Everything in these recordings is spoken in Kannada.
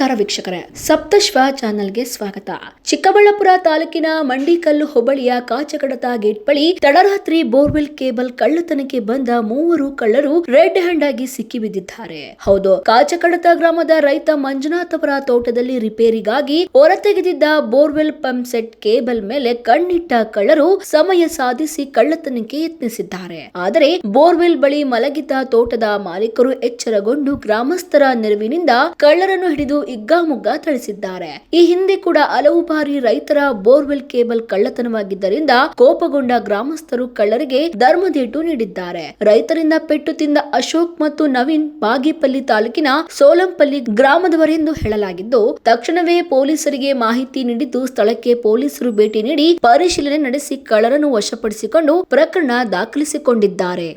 ನಮಸ್ಕಾರ ವೀಕ್ಷಕರೇ, ಸಪ್ತಶ್ವ ಚಾನೆಲ್ಗೆ ಸ್ವಾಗತ. ಚಿಕ್ಕಬಳ್ಳಾಪುರ ತಾಲೂಕಿನ ಮಂಡಿಕಲ್ಲು ಹೋಬಳಿಯ ಕಾಚಕಡತ ಗೇಟ್ ಬಳಿ ತಡರಾತ್ರಿ ಬೋರ್ವೆಲ್ ಕೇಬಲ್ ಕಳ್ಳತನಕ್ಕೆ ಬಂದ ಮೂವರು ಕಳ್ಳರು ರೆಡ್ ಹ್ಯಾಂಡ್ ಆಗಿ ಸಿಕ್ಕಿಬಿದ್ದಿದ್ದಾರೆ. ಹೌದು, ಕಾಚಕಡತ ಗ್ರಾಮದ ರೈತ ಮಂಜುನಾಥ್ ಅವರ ತೋಟದಲ್ಲಿ ರಿಪೇರಿಗಾಗಿ ಹೊರತೆಗೆದಿದ್ದ ಬೋರ್ವೆಲ್ ಪಂಪ್ ಸೆಟ್ ಕೇಬಲ್ ಮೇಲೆ ಕಣ್ಣಿಟ್ಟ ಕಳ್ಳರು ಸಮಯ ಸಾಧಿಸಿ ಕಳ್ಳತನಕ್ಕೆ ಯತ್ನಿಸಿದ್ದಾರೆ. ಆದರೆ ಬೋರ್ವೆಲ್ ಬಳಿ ಮಲಗಿದ್ದ ತೋಟದ ಮಾಲೀಕರು ಎಚ್ಚರಗೊಂಡು ಗ್ರಾಮಸ್ಥರ ನೆರವಿನಿಂದ ಕಳ್ಳರನ್ನು ಹಿಡಿದು ಹಿಗ್ಗಾಮುಗ್ಗ ಥಳಿಸಿದ್ದಾರೆ. ಈ ಹಿಂದೆ ಕೂಡ ಹಲವು ಬಾರಿ ರೈತರ ಬೋರ್ವೆಲ್ ಕೇಬಲ್ ಕಳ್ಳತನವಾಗಿದ್ದರಿಂದ ಕೋಪಗೊಂಡ ಗ್ರಾಮಸ್ಥರು ಕಳ್ಳರಿಗೆ ಧರ್ಮದೇಟು ನೀಡಿದ್ದಾರೆ. ರೈತರಿಂದ ಪೆಟ್ಟು ತಿಂದ ಅಶೋಕ್ ಮತ್ತು ನವೀನ್ ಬಾಗೇಪಲ್ಲಿ ತಾಲೂಕಿನ ಸೋಲಂಪಲ್ಲಿ ಗ್ರಾಮದವರೆಂದು ಹೇಳಲಾಗಿದ್ದು ತಕ್ಷಣವೇ ಪೊಲೀಸರಿಗೆ ಮಾಹಿತಿ ನೀಡಿದ್ದು ಸ್ಥಳಕ್ಕೆ ಪೊಲೀಸರು ಭೇಟಿ ನೀಡಿ ಪರಿಶೀಲನೆ ನಡೆಸಿ ಕಳ್ಳರನ್ನು ವಶಪಡಿಸಿಕೊಂಡು ಪ್ರಕರಣ ದಾಖಲಿಸಿಕೊಂಡಿದ್ದಾರೆ.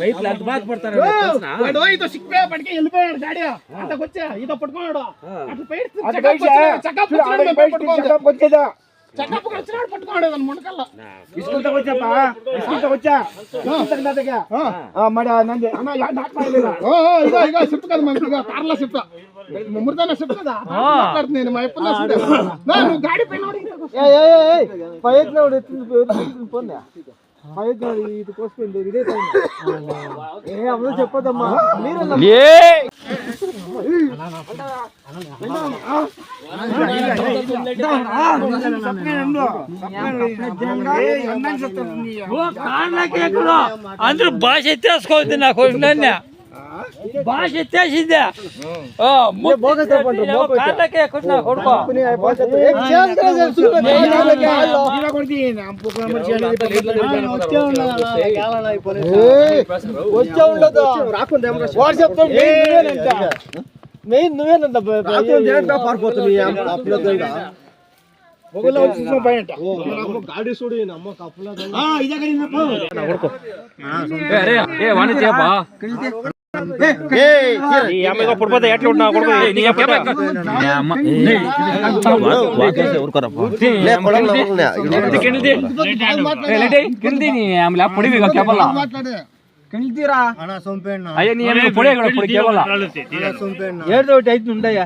రైతులు ఎంత బాధపడతారు ఇదో సిక్కిపోయేపటికి వెళ్ళిపోయాడు గాడి అంతకొచ్చా ఇదో చెట్టప్పుడు వచ్చినాడు పట్టుకోడు దాని మునకల్లా ఇసుకుంటా వచ్చాపా ఇసుకుంటా వచ్చా. ఇసుకుంటా నంది అన్న యా నాట్ మాయలేదా ఓ కదా మనకి ఇగో కార్ల సిప్ ముమ్మర్దాన సిప్ కదా. మాట్లాడుతుంది నేను మా ఎప్పుడు సిప్ నా నువ్వు గాడి ఇది కోసిపోయింది ఇదే టైం చెప్పొద్దమ్మా. మీరే అందరూ భాష ఎత్తేసుకోవద్దు నాకు కొడుకులన్నీ భాష ఎత్తేసిందే వచ్చే ఉండదు మెయిన్ నువ్వేనంట పారిపోతుంది ಗಾಡಿ ఏ, రే, ఏ, వాణ్ణి చేయబ్బా. ఈ అమ్మాయిగా పుడిపోతే ఎట్లా ఉంటావు కొడుకు? ఏ, నీ అమ్మ ఎక్కడ? నీ అమ్మ, ఏ, ఏ, కిందిది, కిందిది. ఏ, లేటి, కిందిది నీ ఆమె పొడివి ఇక కేబల్ అయ్యా నీ ఆమె పొడి ఇక్కడ పొడి కేబల్ ఏదో ఒకటి అయితే ఉండయా